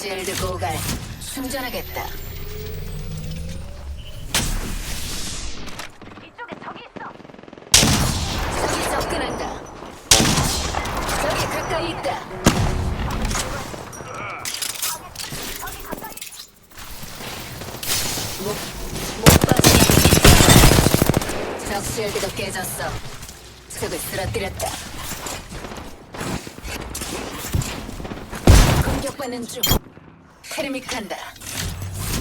실드 고갈 충전하겠다. 이쪽에 적이 있어. 적이 접근한다. 적이 가까이 있다. 못, 못. 적 실드가 깨졌어. 적을 쓰러뜨렸다. 공격받는 중. 테르믹한다.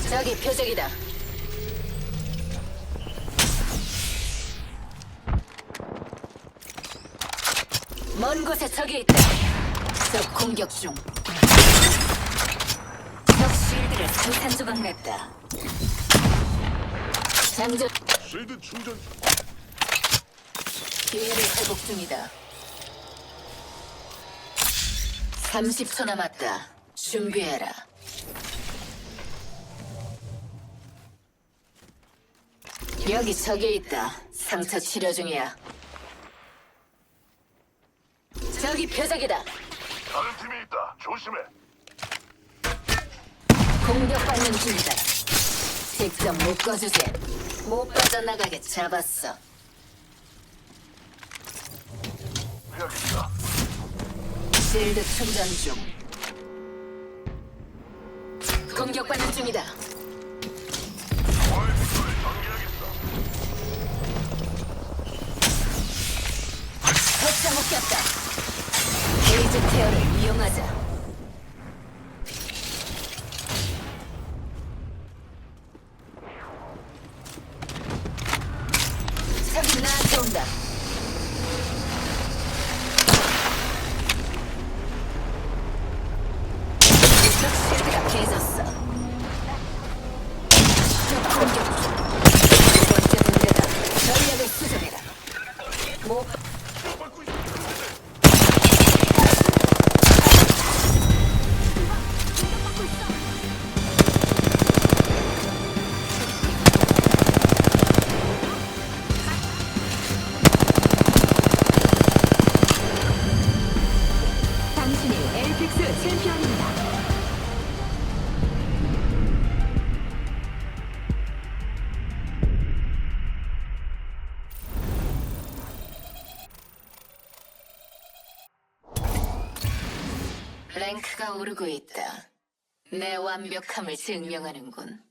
저기 표적이다. 먼 곳에 적이 있다. 적 공격 중. 적 실드를 산산 조각 냈다. 장전 실드 충전 중. 기회를 회복 중이다. 30초 남았다. 준비해라. 여기 적이 있다. 상처 치료 중이야. 저기 표적이다. 다른 팀이 있다. 조심해. 공격받는 중이다. 직접 묶어주지. 못 빠져나가게 잡았어. 여기 있다. 실드 충전 중. 공격받는 중이다. 터치 묶였다. 게이지 케어를 이용하자. 저기 나한테 온다. 못 랭크가 오르고 있다. 내 완벽함을 증명하는군.